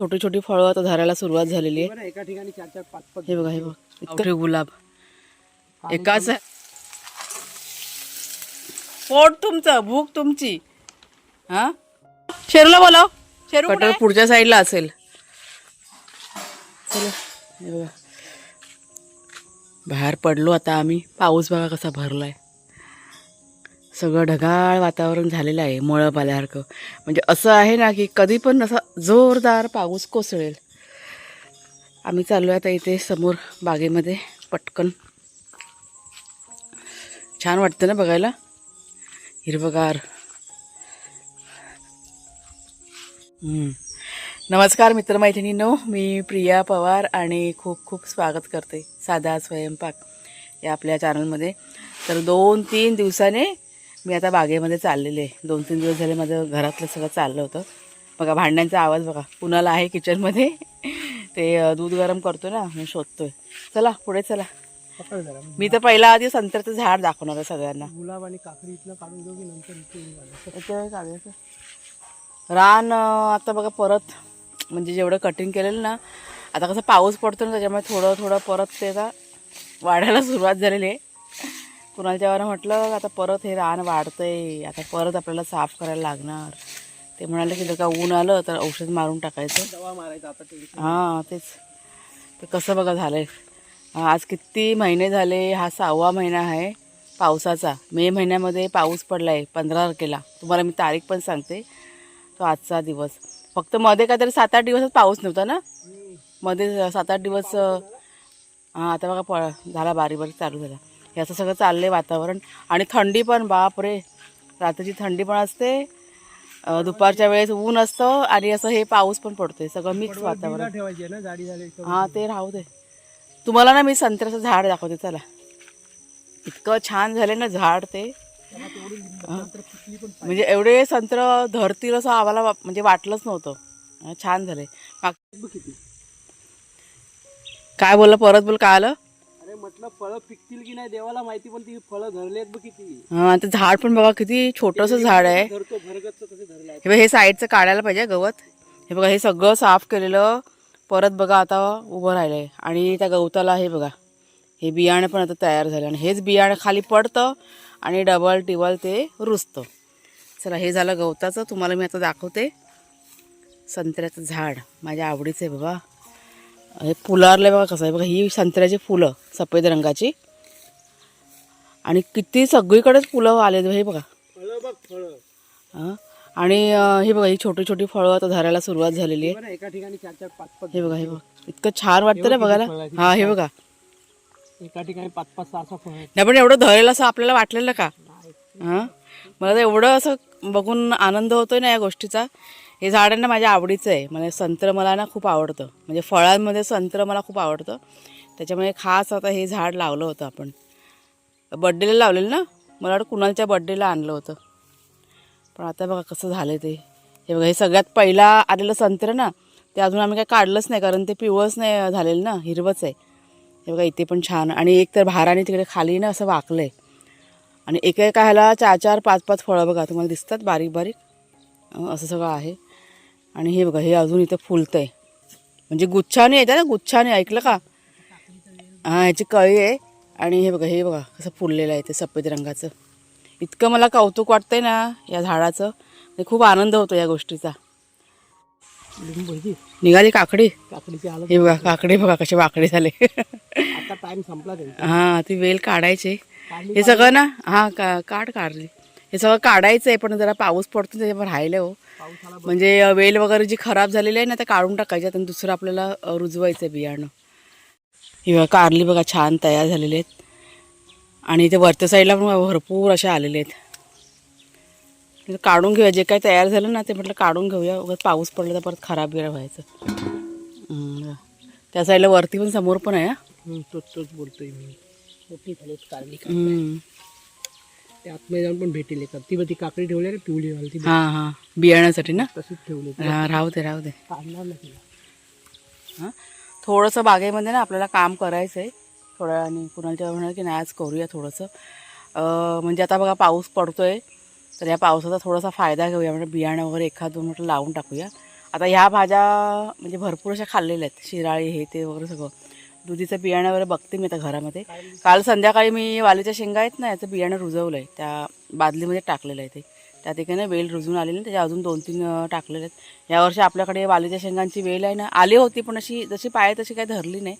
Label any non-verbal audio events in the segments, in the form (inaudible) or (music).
छोटी छोटी फळं आता धरायला सुरुवात झालेली आहे. एका ठिकाणी चार चार पाच पाच हे बघा हे बघा. इतके गुलाब. एकाच पोट तुमचं भूक तुमची. हा? शेरूला बोलाव. शेरू कटर पुढच्या साईडला असेल. चला हे बघा. बाहेर पडलो आता आम्ही. पाऊस बघा कसा भरलाय. सगळं ढगाळ वातावरण झालेलं आहे मळप आल्यासारखं म्हणजे असं आहे ना की कधी पण असा जोरदार पाऊस कोसळेल. आम्ही चाललो आता इथे समोर बागेमध्ये पटकन. छान वाटतं ना बघायला? हिरवगार. नमस्कार मित्रमैत्रिणींनो मी प्रिया पवार आणि खूप खूप स्वागत करते साधा स्वयंपाक या आपल्या चॅनलमध्ये तर दोन तीन दिवसाने मी आता बागेमध्ये चाललेले आहे. दोन तीन दिवस झाले माझं घरातलं सगळं चाललं होतं. बघा भांड्यांचा आवाज बघा. कुणाला आहे किचनमध्ये. ते दूध गरम करतो ना मी शोधतोय. चला पुढे चला. मी तर पहिला आधी संत्र्याचं झाड दाखवणार आहे सगळ्यांना. गुलाब आणि काकडी इथनं काढून घेऊ की नंतर काढायचं. रान आता बघा परत म्हणजे जेवढं कटिंग केलेलं ना आता कसं पाऊस पडतो ना त्याच्यामुळे थोडं थोडं परत ते आता वाढायला सुरुवात झालेली आहे. कुणालच्या वारं म्हटलं आता परत हे रान वाढतंय आता परत आपल्याला साफ करायला लागणार. ते म्हणाले की जर का ऊन आलं तर औषध मारून टाकायचं. दवा मारायचा आता हां तेच. ते कसं बघा झालंय. आज किती महिने झाले हा सहावा महिना आहे पावसाचा. मे महिन्यामध्ये पाऊस पडला आहे पंधरा तारखेला. तुम्हाला मी तारीख पण सांगते. तो आजचा दिवस. फक्त मध्ये काहीतरी सात आठ दिवसच पाऊस नव्हता ना? मध्ये सात आठ दिवस हां आता बघा प झाला बारीक बारीक चालू झाला. असं सगळं चाललं आहे वातावरण. आणि थंडी पण बापरे. रात्रीची थंडी पण असते. दुपारच्या वेळेस ऊन असतं आणि असं हे पाऊस पण पडतोय. सगळं मिक्स वातावरण. ठेवायची हा ते राहू दे. तुम्हाला ना मी संत्र्याचं झाड दाखवते चला. इतकं छान झाले ना झाड ते. म्हणजे एवढे संत्र धरतील असं आम्हाला म्हणजे वाटलंच नव्हतं. छान झाले काय बोललं परत बोल काय आलं? म्हटलं फळं पिकतील की नाही देवाला माहिती पण ती फळं धरली आहेत बघ किती. हा ते झाड पण बघा किती छोटंसं झाड आहे. धरतो भरगतचं तसे धरलं आहे. हे बघा हे साईडचं काढायला पाहिजे गवत. हे बघा हे सगळं साफ केलेलं. परत बघा आता उभं राहिलं आहे आणि त्या गवताला हे बघा हे बियाणं पण आता तयार झालं. आणि हेच बियाणं खाली पडतं आणि डबल टिबल ते रुजतं. चला हे झालं गवताचं. तुम्हाला मी आता दाखवते. संत्र्याचं झाड. माझ्या आवडीचं आहे बाबा. हे फुलारलं बघा कसं आहे. बघा ही संत्र्याची फुलं सफेद रंगाची. आणि किती सगळीकडेच फुलं आले हे बघा. हा. आणि हे बघा ही छोटी छोटी फळं आता धरायला सुरुवात झालेली आहे. एका ठिकाणी चार चार पाच पाच हे बघा हे बघा. इतकं छान वाटतं ना बघायला. हा हे बघा. एका ठिकाणी पाच पाच सहा फळं नाही पण एवढं धरेल असं आपल्याला वाटलेलं का? हा? मला तर एवढं असं बघून आनंद होतोय ना या गोष्टीचा. हे झाड आहे ना माझ्या आवडीचं आहे. म्हणजे संत्र मला ना खूप आवडतं. म्हणजे फळांमध्ये संत्र मला खूप आवडतं. त्याच्यामुळे खास आता हे झाड लावलं होतं आपण. बड्डेला लावलेलं ना? मला वाटतं कुणालच्या बड्डेला आणलं होतं. पण आता बघा कसं झालं ते. हे बघा हे सगळ्यात पहिला आलेलं संत्र ना ते अजून आम्ही काय काढलंच नाही कारण ते पिवळंच नाही झालेलं ना हिरवंच आहे. हे बघा इथे पण छान. आणि एक तर भाराने तिकडे खाली ना असं वाकलं आहे आणि एका एका ह्याला चार चार पाच पाच फळं बघा तुम्हाला दिसतात बारीक बारीक. असं सगळं आहे. आणि हे बघा हे अजून इथं फुलतं आहे म्हणजे गुच्छाने येतं ना गुच्छाने ऐकलं का? हां ह्याची कळी आहे. आणि हे बघा हे बघा कसं फुललेलं आहे ते सफेद रंगाचं. इतकं मला कौतुक वाटतंय ना या झाडाचं. ते खूप आनंद होतो या गोष्टीचा. निघाली काकडी? हे बघा काकडे बघा कसे वाकडे झाले. आता टाइम संपला त्यांचा. हां ती वेल काढायचे. हे सगळं ना? हां का काढ काढली. हे सगळं काढायचं आहे पण जरा पाऊस पडतो त्याच्यावर राहिलं हो. म्हणजे वेल वगैरे जी खराब झालेली आहे ना त्या काढून टाकायच्यात आणि दुसरं आपल्याला रुजवायचं आहे बियाणं. ही बघा कारली बघा छान तयार झालेले आहेत. आणि इथे वरच्या साईडला पण भरपूर अशा आलेले आहेत. काढून घेऊया जे काही तयार झालं ना ते म्हटलं काढून घेऊया. उगाच पाऊस पडला तर परत खराब बिरा व्हायचं. त्या साईडला वरती पण समोर पण आहे हा. तोच तोच बोलतोय मी. मोठी ते आतमध्ये जाऊन पण भेटेल एका ती ती काकडी ठेवली ना पिवळी वाली ती हां हां. बियाण्यासाठी ना? तशीच ठेवली. हा राहू दे राहू दे. काढणार नाही तिला. हां? थोडंसं बागेमध्ये ना आपल्याला काम करायचं आहे थोड्या आणि कुणाच्या म्हणाल की नाही आज करूया थोडंसं. म्हणजे आता बघा पाऊस पडतो आहे तर या पावसाचा थोडासा फायदा घेऊया. म्हणजे बियाणं वगैरे एखाद दोन म्हटलं लावून टाकूया. आता ह्या भाज्या म्हणजे भरपूर अशा खाल्लेल्या आहेत. शिराळी हे ते वगैरे सगळं. दुधीचं बियाणं वगैरे बघते मी आता घरामध्ये. काल संध्याकाळी मी वालीच्या शेंगा आहेत ना याचं बियाणं रुजवलं आहे त्या बादलीमध्ये टाकलेलं आहे ते. त्या ठिकाणी वेल रुजून आलेली ना त्याच्या अजून दोन तीन टाकलेले आहेत. यावर्षी आपल्याकडे वालीच्या शेंगांची वेल आहे ना आली होती पण अशी जशी पाय तशी काही धरली नाही.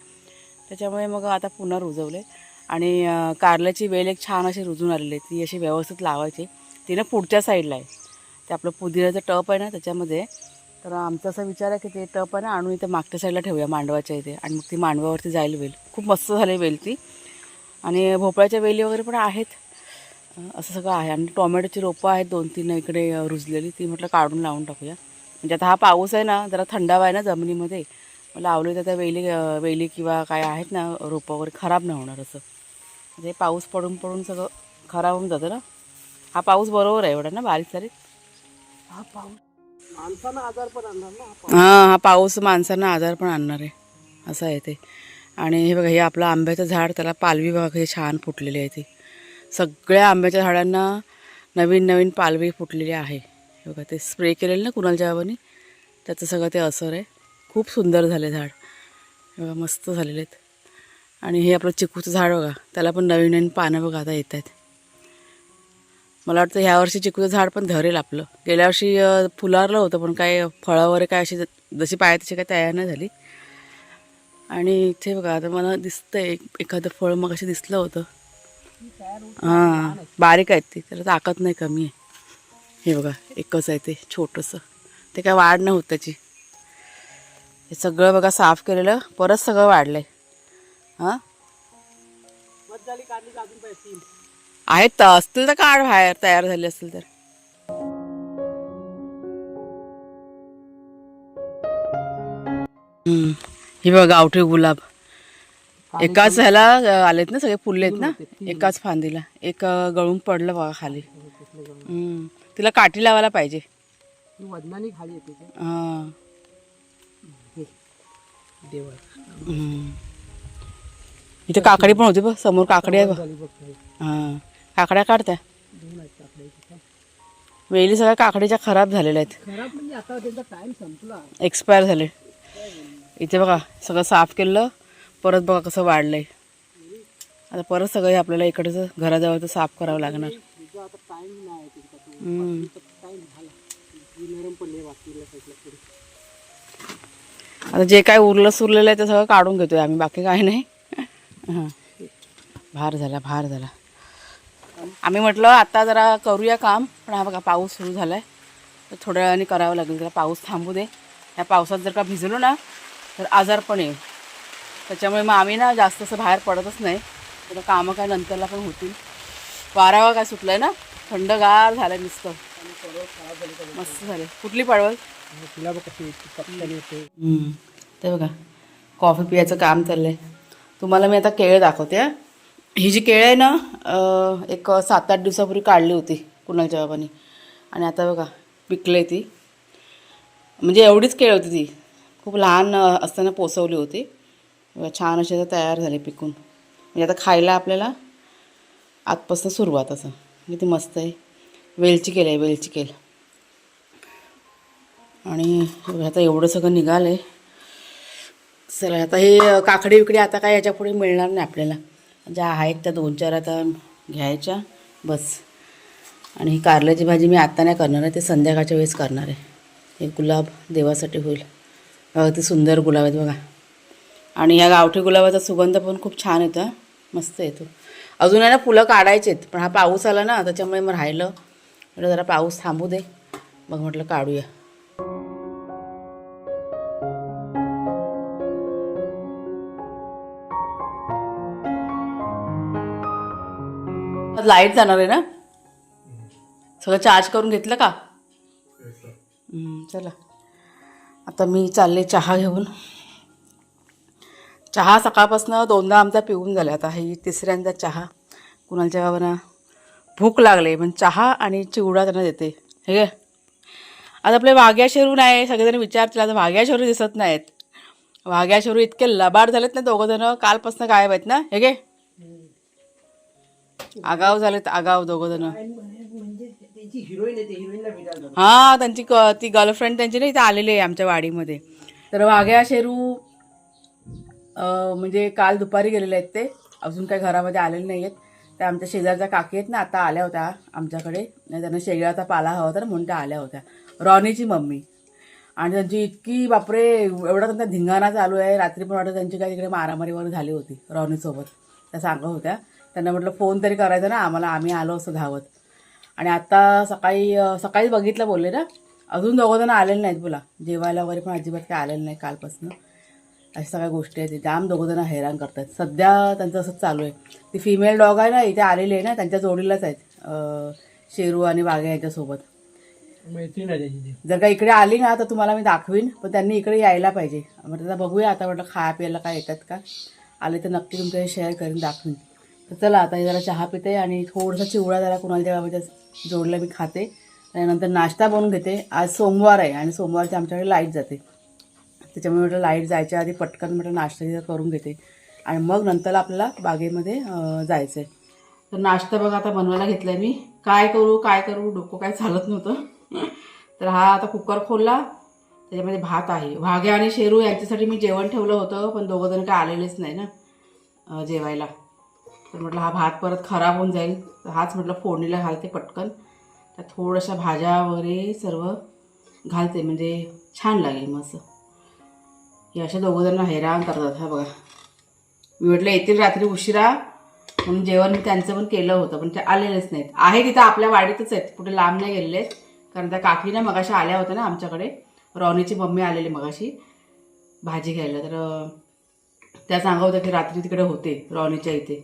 त्याच्यामुळे मग आता पुन्हा रुजवले आणि कारल्याची वेल एक छान अशी रुजून आलेली आहे. ती अशी व्यवस्थित लावायची. ती ना पुढच्या साईडला आहे. ते आपलं पुदिन्याचं टप आहे ना त्याच्यामध्ये तर आमचा असा विचार आहे की ते टप आहे ना आणून इथे मागच्या साईडला ठेवूया मांडवाच्या इथे. आणि मग ती मांडवावरती जाईल वेल. खूप मस्त झाली वेल ती. आणि भोपळ्याच्या वेली वगैरे पण आहेत. असं सगळं आहे. आणि टोमॅटोची रोपं आहेत दोन तीन इकडे रुजलेली. ती म्हटलं काढून लावून टाकूया. म्हणजे आता हा पाऊस आहे ना जरा थंडावा आहे ना जमिनीमध्ये. मला लावले तर त्या वेली वेली किंवा काय आहेत ना रोपं वगैरे खराब नाही होणार असं. म्हणजे पाऊस पडून पडून सगळं खराब होऊन जातं ना. हा पाऊस बरोबर आहे एवढा ना बारीक सारीक? हा पाऊस माणसानं आजार पण आणणार ना हां हा पाऊस माणसांना आजार पण आणणार आहे. असं आहे ते. आणि हे बघा हे आपलं आंब्याचं झाड त्याला पालवी बघा हे छान फुटलेली आहे ती. सगळ्या आंब्याच्या झाडांना नवीन नवीन पालवी फुटलेली आहे. हे बघा ते स्प्रे केलेलं ना कुणालच्या बाबांनी त्याचं सगळं ते असर आहे. खूप सुंदर झाले झाड. हे बघा मस्त झालेले आहेत. आणि हे आपलं चिकूचं झाड बघा त्याला पण नवीन नवीन पानं बघा आता येत आहेत. मला वाटतं ह्या वर्षी चिकूचं झाड पण धरेल आपलं. गेल्या वर्षी फुलारलं होतं पण काय फळं वगैरे काय अशी जशी पाहिजे तशी काय तयार नाही झाली. आणि इथे बघा आता मला दिसतंय एक एखादं फळ मग अशी दिसलं होतं. हां बारीक आहेत ती त्याला ताकद नाही कमी आहे. हे बघा एकच आहे ते छोटंसं. ते काय वाढ नाही होत त्याची. हे सगळं बघा साफ केलेलं परत सगळं वाढलंय. हां? आहेत तर असतील तर काढ बाहेर तयार झाले असतील तर. हे बघ गावठी गुलाब. एकाच ह्याला आलेत ना सगळे? फुलले आहेत ना? एकाच फांदीला. एक गळून पडलं बघा खाली. हम्म. तिला काठी लावायला पाहिजे. ही. हां. इथे काकडी पण होती बघ समोर काकडी आहे बघ. हां. काकड्या काढत्या. वेली सगळ्या काकडीच्या खराब झालेल्या आहेत. खराब म्हणजे एक्सपायर झाले. इथे बघा सगळं साफ केलं. परत बघा कसं वाढलंय. आता परत सगळं आपल्याला इकडचं घराजवळचं साफ करावं लागणार. आता ही जे काय उरलं सुरलेलं आहे ते सगळं काढून घेतोय आम्ही बाकी काही नाही. (laughs) हां. भार झाला भार झाला. आम्ही म्हटलं आता जरा करूया काम. पण हा बघा पाऊस सुरू झाला आहे तर थोड्या वेळाने करावं लागेल. जरा पाऊस थांबू दे. ह्या पावसात जर का भिजलो ना तर आजार पण येईल. त्याच्यामुळे मग आम्ही ना जास्त असं बाहेर पडतच नाही. तर कामं काय नंतरला पण होतील. वारावा काय सुटलं आहे ना? थंडगार झालं नुसतं. मस्त झाले कुठली पाडवल तिला ते बघा कॉफी पियाचं काम चाललं आहे तुम्हाला मी आता केळं दाखवते ही जी केळं आहे ना एक सात आठ दिवसापूर्वी काढली होती कुणालच्या बाबांनी आणि आता बघा पिकले ती. म्हणजे एवढीच केळ होती ती. खूप लहान असताना पोसवली होती. छान अशी आता तयार झाली पिकून. म्हणजे आता खायला आपल्याला आजपासून सुरुवात असं. म्हणजे ती मस्त आहे. वेलची केलं आहे वेलची केल आणि आता एवढं सगळं निघालं आहे चला आता हे काकडी विकडी आता काय याच्यापुढे मिळणार नाही आपल्याला. ज्या आहेत त्या दोन चार आता घ्यायच्या बस. आणि ही कारल्याची भाजी मी आत्ता नाही करणार आहे ते संध्याकाळच्या वेळेस करणार आहे. हे गुलाब देवासाठी होईल. अगदी ते सुंदर गुलाब आहेत बघा. आणि ह्या गावठी गुलाबाचा सुगंध पण खूप छान येतो मस्त येतो. अजून आहे ना फुलं काढायचे आहेत पण हा पाऊस आला ना त्याच्यामुळे मग राहिलं. म्हटलं जरा पाऊस थांबू दे. मग म्हटलं काढूया. लाइट जाणार आहे ना? सगळं चार्ज करून घेतलं का? चला. आता मी चालले चहा घेऊन. चहा सकाळपासून दोनदा आमचा पिऊन झाला आता. ही तिसऱ्यांदा चहा. कुणालच्या बाबांना भूक लागले पण चहा आणि चिवडा त्यांना देते. हे घे. आता आपले वाघ्या शेरू नाही सगळेजण विचारतील आता वाघ्या शेरू दिसत नाहीत. वाघ्या शेरू इतके लबाड झालेत ना दोघं कालपासनं कालपासून गायब आहेत ना? हे गे आगाव झालेत आगाव दोघं जण. भेटायला जातो. हा त्यांची ती गर्लफ्रेंड त्यांची नाही इथे आलेली आहे आमच्या वाडीमध्ये. तर वाघ्या शेरू म्हणजे काल दुपारी गेलेले आहेत ते. अजून काही घरामध्ये आलेले नाही आहेत. त्या आमच्या शेजारच्या काकी आहेत ना आता आल्या होत्या आमच्याकडे. त्यांना शेगळाचा पाला हवा होता ना म्हणून त्या आल्या होत्या. रॉनीची मम्मी. आणि त्यांची इतकी बापरे एवढा त्यांचा धिंगाणा चालू आहे. रात्री पण वाटत त्यांची काय तिकडे मारामारी वगैरे झाली होती रॉनीसोबत. त्या सांगत होत्या. त्यांना म्हटलं फोन तरी करायचा ना आम्हाला आम्ही आलो असं धावत. आणि आता सकाळी अं, सकाळी बघितलं बोलले ना अजून दोघं जण आलेले नाहीत बोला. जेवायला वगैरे पण अजिबात काय आलेलं नाही कालपासून. अशा सगळ्या गोष्टी आहेत. जाम दोघं जण हैराण करतात. सध्या त्यांचं असंच चालू आहे. ती फिमेल डॉग आहे ना इथे आलेली आहे ना त्यांच्या जोडीलाच आहेत. शेरू आणि वाघे यांच्यासोबत. जर का इकडे आली ना तर तुम्हाला मी दाखवीन पण त्यांनी इकडे यायला पाहिजे. म्हटलं बघूया आता म्हटलं खाया प्यायला काय येतात का? आले तर नक्की तुमच्या शेअर करून दाखवीन. तर चला आता हे जरा चहा पिते आणि थोडासा चिवडा जरा कुणाला तेव्हा म्हणजे जोडला मी खाते. त्यानंतर नाश्ता बनवून घेते. आज सोमवार आहे आणि सोमवारची आमच्याकडे लाइट जाते. त्याच्यामुळे म्हटलं लाइट जायच्या आधी पटकन म्हटलं नाश्ता तिथं करून घेते. आणि मग नंतर आपल्याला बागेमध्ये जायचं आहे तर नाश्ता बघा आता बनवायला घेतला आहे मी. काय करू काय करू डोकं काय चालत नव्हतं. तर हा आता कुकर खोलला. त्याच्यामध्ये भात आहे. भाग्या आणि शेरू यांच्यासाठी मी जेवण ठेवलं होतं पण दोघं जण काय आलेलेच नाही ना जेवायला. तर म्हटलं हा भात परत खराब होऊन जाईल. तर हाच म्हटलं फोडणीला घालते पटकन. तर थोड्याशा भाज्या वगैरे सर्व घालते म्हणजे छान लागेल मस्त. हे अशा दोघं जण हैराण करतात हा बघा. मी म्हटलं येतील रात्री उशिरा म्हणून जेवण मी त्यांचं पण केलं होतं पण ते आलेलेच नाहीत. आहे तिथं आपल्या वाडीतच आहेत. कुठे लांब नाही गेलेले आहेत कारण त्या काकीनं मगाशी आल्या होत्या ना आमच्याकडे. रॉनीची मम्मी आलेली मगाशी भाजी घ्यायला. तर त्या सांगा होत्या की रात्री तिकडे होते रॉनीच्या इथे.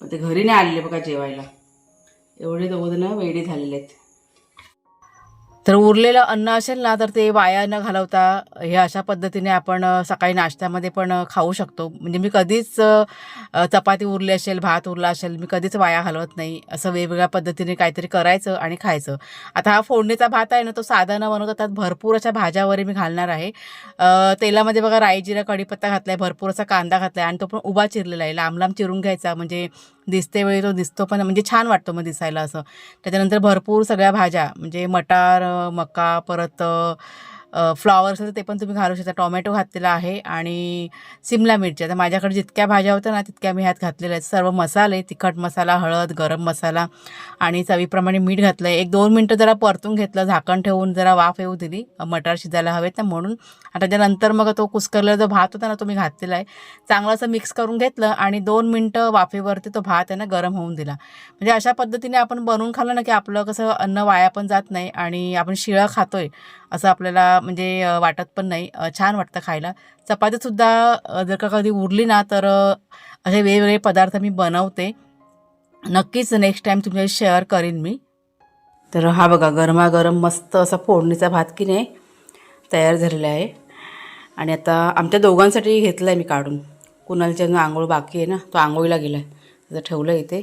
पण ते घरी नाही आलेले बघा जेवायला. एवढे दोघं जण वेडी झालेले आहेत. तर उरलेलं अन्न असेल ना तर ते वाया न घालवता हे अशा पद्धतीने आपण सकाळी नाश्त्यामध्ये पण खाऊ शकतो. म्हणजे मी कधीच चपाती उरली असेल भात उरला असेल मी कधीच वाया घालवत नाही. असं वेगवेगळ्या पद्धतीने काहीतरी करायचं आणि खायचं. आता हा फोडणीचा भात आहे ना तो साधा न बनवता त्यात भरपूर अशा भाज्या वगैरे मी घालणार आहे. तेलामध्ये बघा राई जिरा कढीपत्ता घातला आहे भरपूर असा कांदा घातला आहे आणि तो पण उभा चिरलेला आहे. लांब लांब चिरून घ्यायचा. म्हणजे दिसते वेळी तो दिसतो पण म्हणजे छान वाटतो मग दिसायला असं. त्याच्यानंतर भरपूर सगळ्या भाज्या म्हणजे मटार मका परत फ्लॉवर असेल तर ते पण तुम्ही घालू शकता. टोमॅटो घातलेला आहे आणि सिमला मिरची. आता माझ्याकडे जितक्या भाज्या होत्या ना तितक्या मी ह्यात घातलेल्या आहेत. सर्व मसाले तिखट मसाला हळद गरम मसाला आणि चवीप्रमाणे मीठ घातलं आहे एक दोन मिनटं जरा परतून घेतलं झाकण ठेवून जरा वाफ येऊ दिली. मटार शिजायला हवेत ना म्हणून. आता त्याच्यानंतर मग तो कुस्करलेला जो भात होता ना तो मी घातलेला आहे. चांगलं असं मिक्स करून घेतलं आणि दोन मिनटं वाफेवरती तो भात आहे ना गरम होऊन दिला. म्हणजे अशा पद्धतीने आपण बनवून खाल्लं ना की आपलं कसं अन्न वाया पण जात नाही आणि आपण शिळं खातोय असं आपल्याला म्हणजे वाटत पण नाही. छान वाटतं खायला. चपातीसुद्धा जर का कधी उरली ना तर असे वेगवेगळे पदार्थ मी बनवते. नक्कीच नेक्स्ट टाईम तुमच्याशी शेअर करीन मी. तर हा बघा गरमागरम मस्त असा फोडणीचा भात की नाही तयार झालेला आहे. आणि आता आमच्या दोघांसाठी घेतला आहे मी काढून. कुणालच्या आंघोळ बाकी आहे ना तो आंघोळीला गेला आहे त्याचं ठेवलं आहे इथे.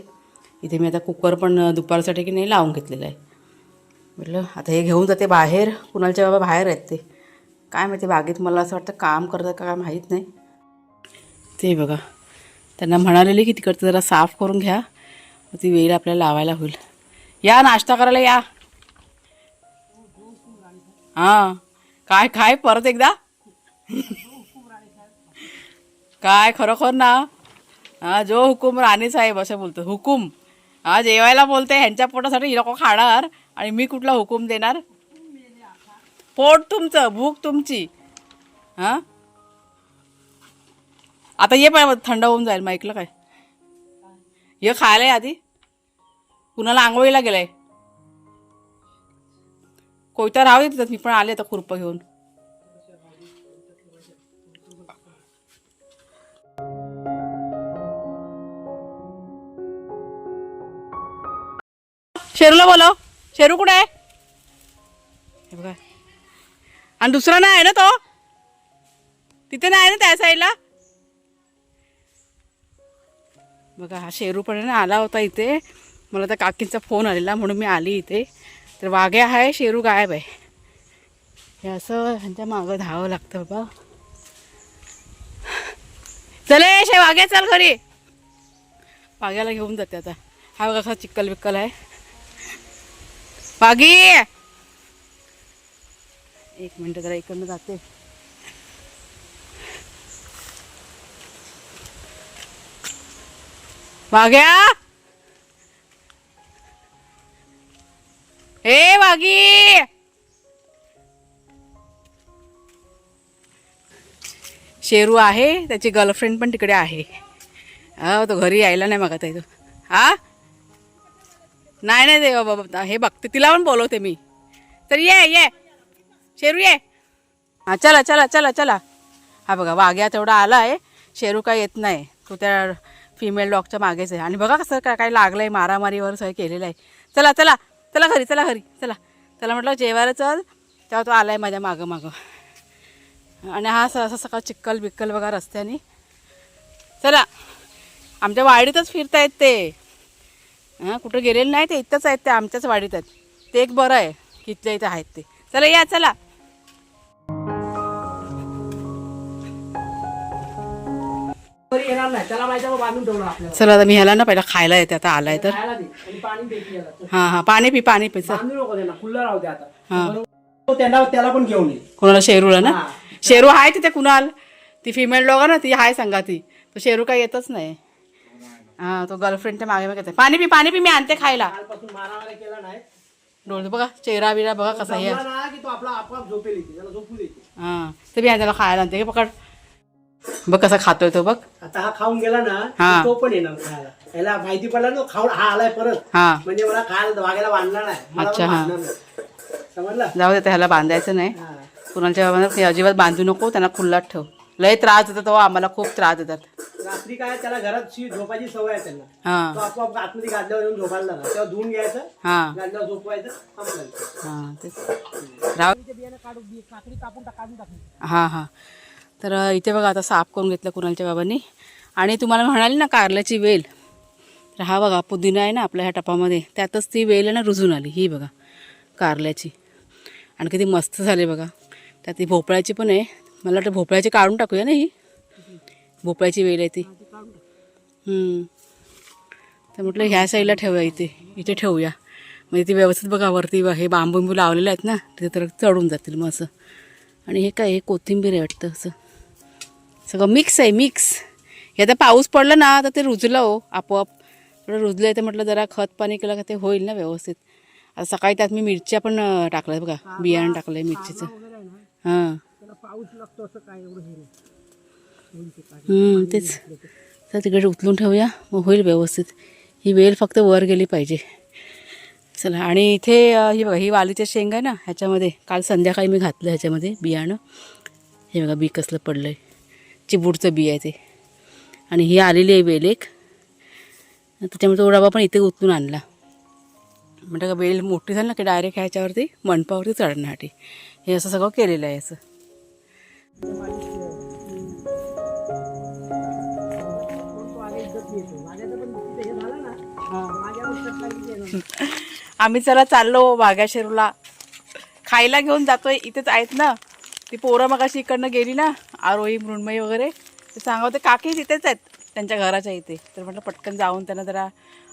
इथे मी आता कुकर पण दुपारसाठी की नाही लावून घेतलेला आहे. म्हटलं आता हे घेऊन जाते बाहेर. कुणालच्या बाबा बाहेर आहेत ते. काय माहिती बागेत मला असं वाटतं काम करतात का काय माहीत नाही. ते बघा. त्यांना म्हणालेले की तिकडचं जरा साफ करून घ्या. ती वेळ आपल्याला लावायला होईल. या नाश्ता करायला या. हां. काय काय परत एकदा? काय खरोखर ना? हा जो हुकुम राणी साहेब असं बोलतो हुकूम. हा जेवायला बोलते ह्यांच्या पोटासाठी ही लोक खाणार. आणि मी कुठला हुकूम देणार? पोट तुमचं भूक तुमची. हां? आता ये पण थंड होऊन जाईल मग ऐकलं काय? ये खायला आधी. कुणाला आंघोळीला गेलाय? कोयता राहू तिथं मी पण आले आता खुरपं घेऊन. शेरूला बोलव. शेरू कुठे आहे? हे बघा. आणि दुसरा नाही आहे ना तो? तिथे नाही ना त्या साईडला? बघा हा शेरू पण आला होता इथे. मला त्या काकींचा फोन आलेला म्हणून मी आली इथे. तर वाघे आहे शेरू गायब आहे. हे असं ह्यांच्या मागं धावं लागतं बाबा. चले शे वाघ्या चल घरी. वाघ्याला घेऊन जाते आता. हा बघा कसा चिक्कल बिक्कल आहे. बागी एक मिनिट जरा इकडनं जाते. वाघ्या! ए वागी शेरू आहे त्याची गर्लफ्रेंड पण तिकडे आहे. हा तो घरी यायला नाही मागत आहे तो. हा? नाही नाही देवा बाबा हे बघते तिला पण बोलवते मी. तर ये ये. शेरू ये. हा चला चला चला चला. हा बघा वाघ्या तेवढा आला आहे शेरू काय येत नाही. तो त्या फिमेल डॉगच्या मागेच आहे. आणि बघा कसं काय काय लागलं आहे मारामारीवर सगळं केलेलं आहे. चला चला चला घरी चला घरी चला. त्याला म्हटलं जेवायला चल. तेव्हा तो आला आहे माझ्या मागं मागं. आणि हा स- असं सकाळ चिक्कल बिक्कल बघा रस्त्याने. चला. आमच्या वाडीतच फिरतायत ते. हां कुठं गेलेले नाही ते इथंच आहेत ते आमच्याच वाडीत आहेत. ते एक बरं आहे इथल्या इथं आहेत ते. चला या चला. चला आता मी ह्याला ना पहिला खायला येते आता आलाय तर. हां हां पाणी पी पाणी पी हा. त्याला पण घेऊन कोणाला शेरूला ना. शेरू आहे तिथे कुणाल? ती फिमेल आहे ना ती आहे सांगा ती. तो शेरू काय येतच नाही. हां तो गर्लफ्रेंडच्या मागे मागे येते. पाणी पी पाणी पी मी आणते खायला. कालपासून मारामारी केला नाही. डोळे बघा चेहरा बिरा बघा कसा आहे जमला ना की तो आपला आपोआप झोपेल येते त्याला झोपू देते हां ते मी त्याला खायला आणते. हे पकड. बघ कसा खातोय तो बघ. आता हा खाऊन गेला ना हा. की तो पण येणार खायला. याला माहिती पडला ना खाऊन हा आलाय परत. हां. म्हणजे मला खायला वागायला बांधला नाही. मला अच्छा, पण हा. बांधणार नाही. समजलं? जाऊ दे ह्याला बांधायचं नाही. हा. कुणाच्या बाबांना अजिबात बांधू नको त्यांना खुल्लात ठेव. लय त्रास देतात तो आम्हाला खूप त्रास देतात. रात्री काय त्याला घरात शी- झोपायची सवय आहे त्याला तो हां आपोआप आतमध्ये गादल्यावर येऊन झोपायला लागला. तेव्हा धुवून घ्यायचं हां. गादल्यावर झोपवायचं संपलं. हां तेच. राव. हां हां. तर इथे बघा आता साफ करून घेतलं कुणालच्या बाबांनी. आणि तुम्हाला म्हणाली ना कारल्याची वेल. तर हा बघा पुदिना आहे ना आपल्या ह्या टपामध्ये. त्यातच ती वेल आहे ना रुजून आली. ही बघा कारल्याची. आणि किती मस्त झाली बघा. त्यात ती भोपळ्याची पण आहे. मला वाटतं भोपळ्याची काढून टाकूया ना ही? भोपळ्याची वेल आहे ती. हम्म. तर म्हटलं ह्या साईडला ठेवूया इथे. इथे ठेवूया. म्हणजे ती व्यवस्थित बघा वरती ब- हे बांबू लावलेले आहेत ना तिथे तर चढून जातील मग असं. आणि हे काय हे कोथिंबीर आहे वाटतं असं. सगळं मिक्स आहे मिक्स. हे आता पाऊस पडला ना तर ते रुजलं हो आपोआप. थोडं रुजलं आहे तर म्हटलं जरा खत पाणी केलं का ते होईल ना व्यवस्थित. आता सकाळी त्यात मी मिरच्या पण अं, टाकल्यात बघा बियाणं टाकलं आहे मिरचीचं हां. पाऊस लागतो असं काय एवढं हे नाही. तेच. तर तिकडे उचलून ठेवूया. मग होईल व्यवस्थित. ही वेल फक्त वर गेली पाहिजे. चला आणि इथे ही बघा ही वालीच्या शेंग आहे ना ह्याच्यामध्ये काल संध्याकाळी मी घातलं ह्याच्यामध्ये बियाणं. हे बघा बी कसलं पडलं आहे चिबूडचं बी आहे ते. आणि ही आलेली आहे वेल एक. त्याच्यामुळे तो डबा पण इथे उचलून आणला. म्हणजे का वेल मोठी झाली ना की डायरेक्ट ह्याच्यावरती मंडपावरती चढण्यासाठी. हे असं सगळं केलेलं आहे असं. (laughs) आम्ही चला चाललो वाघ्याशेरूला खायला घेऊन जातोय. इथेच आहेत ना. ती पोरं मग अशी इकडनं गेली ना आरोही मृण्मयी वगैरे. ते सांगवते काकी तिथेच आहेत त्यांच्या घराच्या इथे. तर म्हटलं पटकन जाऊन त्यांना जरा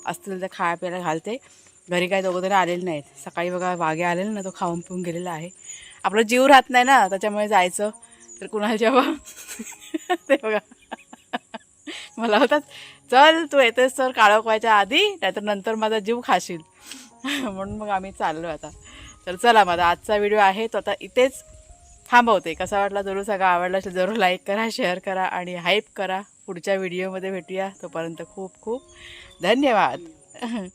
असतील तर खाया प्यायला घालते. घरी काय दोघं तरी आलेले नाहीत. सकाळी बघा वाघे आलेले ना तो खाऊन पिऊन गेलेला आहे. आपला जीव राहत नाही ना त्याच्यामुळे जायचं. तर कुणाल जेव्हा (laughs) ते बघा. मला होतात चल तू येतेस तर काळोखवायच्या आधी नाहीतर नंतर माझा जीव खाशील. (laughs) म्हणून मग आम्ही चाललो आता. तर चला माझा आजचा व्हिडिओ आहे तो आता इथेच थांबवते. कसा वाटला जरूर सगळा आवडला असेल जरूर लाईक करा शेअर करा आणि हाईप करा. पुढच्या व्हिडिओमध्ये भेटूया. तोपर्यंत खूप खूप धन्यवाद. (laughs)